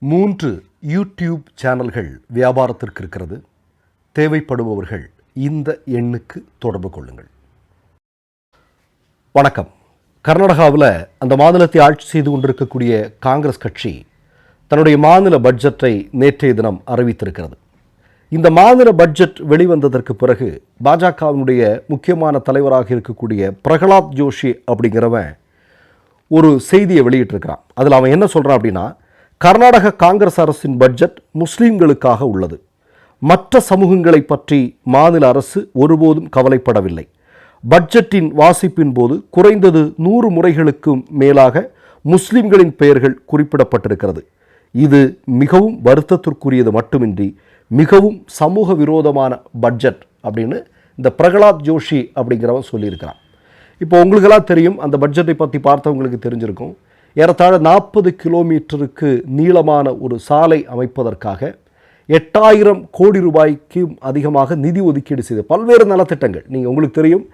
மூன்று யூடியூப் சேனல்கள் வியாபாரத்திற்கு இருக்கிறது. தேவைப்படுபவர்கள் இந்த எண்ணுக்கு தொடர்பு கொள்ளுங்கள். வணக்கம். கர்நாடகாவில் அந்த மாநிலத்தை ஆட்சி செய்து கொண்டிருக்கக்கூடிய காங்கிரஸ் கட்சி தன்னுடைய மாநில பட்ஜெட்டை நேற்றைய தினம் அறிவித்திருக்கிறது. இந்த மாநில பட்ஜெட் வெளிவந்ததற்கு பிறகு பாஜகவினுடைய முக்கியமான தலைவராக இருக்கக்கூடிய பிரகலாத் ஜோஷி அப்படிங்கிறவன் ஒரு செய்தியை வெளியிட்டிருக்கிறான். அதில் அவன் என்ன சொல்கிறான் அப்படின்னா கர்நாடக காங்கிரஸ் அரசின் பட்ஜெட் முஸ்லீம்களுக்காக உள்ளது. மற்ற சமூகங்களை பற்றி மாநில அரசு ஒருபோதும் கவலைப்படவில்லை. பட்ஜெட்டின் வாசிப்பின் போது குறைந்தது நூறு முறைகளுக்கும் மேலாக முஸ்லிம்களின் பெயர்கள் குறிப்பிடப்பட்டிருக்கிறது. இது மிகவும் வருத்தத்திற்குரியது மட்டுமின்றி மிகவும் சமூக விரோதமான பட்ஜெட் அப்படின்னு இந்த பிரகலாத் ஜோஷி அப்படிங்கிறவன் சொல்லியிருக்கிறான். இப்போ உங்களுக்கெல்லாம் தெரியும் அந்த பட்ஜெட்டை பற்றி பார்த்தவங்களுக்கு தெரிஞ்சிருக்கும். ஏறத்தாழ நாற்பது கிலோமீட்டருக்கு நீளமான ஒரு சாலை அமைப்பதற்காக எட்டாயிரம் கோடி ரூபாய்க்கும் அதிகமாக நிதி ஒதுக்கீடு செய்து பல்வேறு நலத்திட்டங்கள். நீங்கள் உங்களுக்கு தெரியும்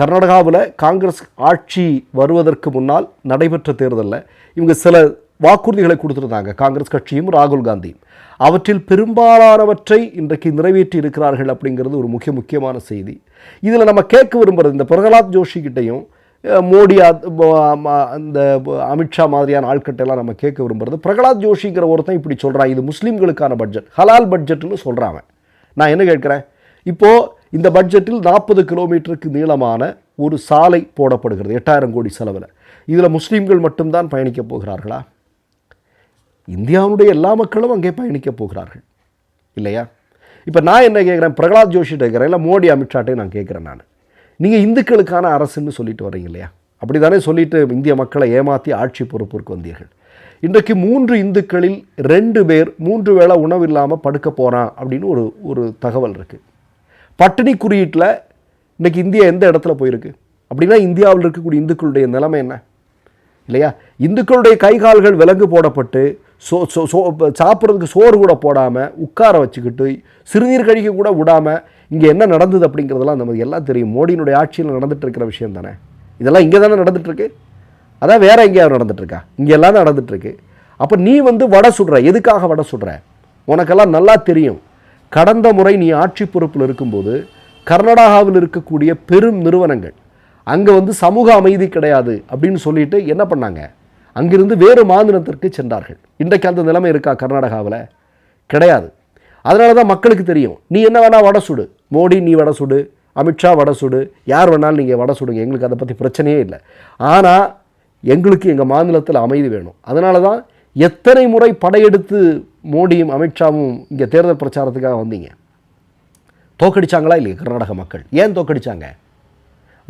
கர்நாடகாவில் காங்கிரஸ் ஆட்சி வருவதற்கு முன்னால் நடைபெற்ற தேர்தலில் இவங்க சில வாக்குறுதிகளை கொடுத்துருந்தாங்க காங்கிரஸ் கட்சியும் ராகுல் காந்தியும். அவற்றில் பெரும்பாலானவற்றை இன்றைக்கு நிறைவேற்றி இருக்கிறார்கள் அப்படிங்கிறது ஒரு முக்கிய முக்கியமான செய்தி. இதில் நம்ம கேட்க விரும்புகிறது இந்த பிரகலாத் ஜோஷி கிட்டையும் மோடி அந்த அமித்ஷா மாதிரியான ஆட்கட்டெல்லாம் நம்ம கேட்க விரும்புறது. பிரகலாத் ஜோஷிங்கிற ஒருத்தன் இப்படி சொல்கிறான் இது முஸ்லீம்களுக்கான பட்ஜெட் ஹலால் பட்ஜெட்னு சொல்கிறான் நான் என்ன கேட்குறேன்? இப்போது இந்த பட்ஜெட்டில் நாற்பது கிலோமீட்டருக்கு நீளமான ஒரு சாலை போடப்படுகிறது எட்டாயிரம் கோடி செலவில். இதில் முஸ்லீம்கள் மட்டும்தான் பயணிக்கப் போகிறார்களா? இந்தியாவுடைய எல்லா மக்களும் அங்கே பயணிக்கப் போகிறார்கள். இல்லையா? இப்போ நான் என்ன கேட்குறேன்? பிரகலாத் ஜோஷிட்ட கேட்குறேன் இல்லை மோடி அமித்ஷாட்டையும் நான் கேட்குறேன் நான். நீங்கள் இந்துக்களுக்கான அரசுன்னு சொல்லிட்டு வரீங்க இல்லையா அப்படி தானே சொல்லிட்டு இந்திய மக்களை ஏமாற்றி ஆட்சி பொறுப்பிற்கு வந்தீர்கள். இன்றைக்கு மூன்று இந்துக்களில் ரெண்டு பேர் மூன்று வேளை உணவு இல்லாமல் படுக்க போகிறான் அப்படின்னு ஒரு ஒரு தகவல் இருக்குது பட்டினி குறியீட்டில் இன்றைக்கி இந்தியா எந்த இடத்துல போயிருக்கு? அப்படின்னா இந்தியாவில் இருக்கக்கூடிய இந்துக்களுடைய நிலைமை என்ன? இல்லையா? இந்துக்களுடைய கை கால்கள் விலங்கு போடப்பட்டு சோ சோ சோ சாப்பிட்றதுக்கு சோறு கூட போடாமல் உட்கார வச்சுக்கிட்டு சிறுநீர் கழிக்க கூட விடாமல் இங்கே என்ன நடந்தது அப்படிங்கிறதெல்லாம் நமக்கு எல்லாம் தெரியும். மோடியினுடைய ஆட்சியில் நடந்துட்டு இருக்கிற விஷயம் தானே. இதெல்லாம் இங்கே தானே நடந்துகிட்ருக்கு அதான் வேறு எங்கேயாவது நடந்துகிட்ருக்கா இங்கே எல்லாம் தான் நடந்துகிட்ருக்கு அப்போ நீ வந்து வடை சுடுற. எதுக்காக வடை சுடுற? உனக்கெல்லாம் நல்லா தெரியும். கடந்த முறை நீ ஆட்சி பொறுப்பில் இருக்கும்போது கர்நாடகாவில் இருக்கக்கூடிய பெரும் நிறுவனங்கள் அங்கே வந்து சமூக அமைதி கிடையாது அப்படின்னு சொல்லிட்டு என்ன பண்ணாங்க? அங்கிருந்து வேறு மாநிலத்திற்கு சென்றார்கள். இன்றைக்கு அந்த நிலைமை இருக்கா கர்நாடகாவில்? கிடையாது. அதனால தான் மக்களுக்கு தெரியும். நீ என்ன வேணால் வடை சுடு. மோடி நீ வடை சுடு. அமித்ஷா வடை சுடு. யார் வேணாலும் நீங்கள் வடை சுடுங்க. எங்களுக்கு அதை பற்றி பிரச்சனையே இல்லை. ஆனால் எங்களுக்கு எங்கள் மாநிலத்தில் அமைதி வேணும். அதனால தான் எத்தனை முறை படையெடுத்து மோடியும் அமித்ஷாவும் இங்கே தேர்தல் பிரச்சாரத்துக்காக வந்தீங்க? தோக்கடிச்சாங்களா இல்லையா கர்நாடக மக்கள்? ஏன் தோக்கடிச்சாங்க?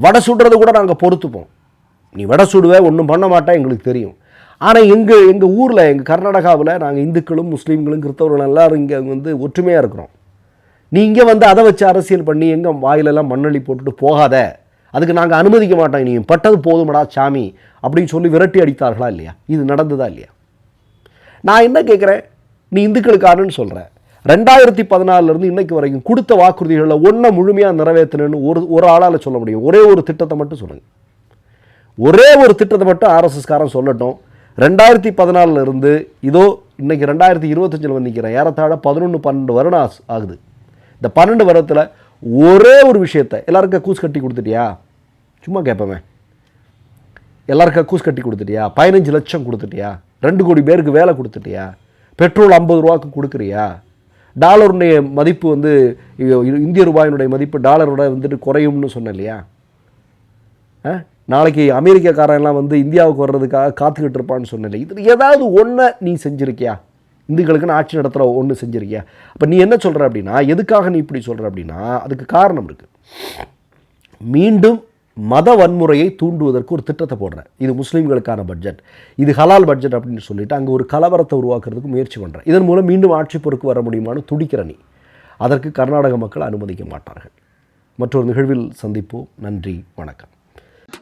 வடை சுடுறது கூட நாங்கள் பொறுத்துப்போம். நீ வடை சுடுவே ஒன்றும் பண்ண மாட்டா எங்களுக்கு தெரியும். ஆனால் எங்கள் எங்கள் ஊரில் எங்கள் கர்நாடகாவில் நாங்கள் இந்துக்களும் முஸ்லீம்களும் கிறிஸ்தவர்களும் எல்லோரும் இங்கே வந்து ஒற்றுமையாக இருக்கிறோம். நீ இங்கே வந்து அதை வச்சு அரசியல் பண்ணி எங்கள் வாயிலெல்லாம் மண்ணள்ளி போட்டுட்டு போகாத. அதுக்கு நாங்கள் அனுமதிக்க மாட்டோம் நீ பட்டது போதுமடா சாமி அப்படின்னு சொல்லி விரட்டி அடித்தார்களா இல்லையா? இது நடந்ததா இல்லையா? நான் என்ன கேட்குறேன் நீ இந்துக்களுக்கானன்னு சொல்கிறேன் ரெண்டாயிரத்தி பதினாலிருந்து இன்னைக்கு வரைக்கும் கொடுத்த வாக்குறுதிகளில் ஒன்றை முழுமையாக நிறைவேற்றணும்னு ஒரு ஒரு ஆளால் சொல்ல முடியும். ஒரே ஒரு திட்டத்தை மட்டும் சொல்லுங்கள் ஒரே ஒரு திட்டத்தை மட்டும் ஆர்எஸ்எஸ்காரன் சொல்லட்டும். ரெண்டாயிரத்தி பதினாலில் இருந்து இதோ இன்னைக்கு ரெண்டாயிரத்தி இருபத்தஞ்சில் வந்து நிற்கிறேன் ஏறத்தாழ பதினொன்று பன்னெண்டு வருடம் ஆஸ்- ஆகுது. இந்த பன்னெண்டு வருடத்தில் ஒரே ஒரு விஷயத்தை எல்லாருக்கும் கூஸ் கட்டி கொடுத்துட்டியா? சும்மா கேட்பேன் எல்லாருக்கும் கூஸ் கட்டி கொடுத்துட்டியா? பதினஞ்சு லட்சம் கொடுத்துட்டியா? ரெண்டு கோடி பேருக்கு வேலை கொடுத்துட்டியா? பெட்ரோல் ஐம்பது ரூபாய்க்கு கொடுக்குறியா? டாலருடைய மதிப்பு வந்து இந்திய ரூபாயினுடைய மதிப்பு டாலரோட வந்துட்டு குறையும்னு சொன்னேன் இல்லையா? நாளைக்கு அமெரிக்காக்காரன்லாம் வந்து இந்தியாவுக்கு வர்றதுக்காக காத்துக்கிட்டு இருப்பான்னு சொன்னேன். இது ஏதாவது ஒன்றை நீ செஞ்சுருக்கியா? இந்துக்களுக்குன்னு ஆட்சி நடத்துகிற ஒன்று செஞ்சுருக்கியா? அப்போ நீ என்ன சொல்கிற அப்படின்னா எதுக்காக நீ இப்படி சொல்கிற அப்படின்னா அதுக்கு காரணம் இருக்குது மீண்டும் மத வன்முறையை தூண்டுவதற்கு ஒரு திட்டத்தை போடுறேன் இது முஸ்லீம்களுக்கான பட்ஜெட். இது ஹலால் பட்ஜெட் அப்படின்னு சொல்லிட்டு அங்கே ஒரு கலவரத்தை உருவாக்குறதுக்கு முயற்சி பண்ணுறேன் இதன் மூலம் மீண்டும் ஆட்சி பொறுக்கு வர முடியுமான்னு துடிக்கிற நீ. அதற்கு கர்நாடக மக்கள் அனுமதிக்க மாட்டார்கள். மற்றொரு நிகழ்வில் சந்திப்போம். நன்றி. வணக்கம்.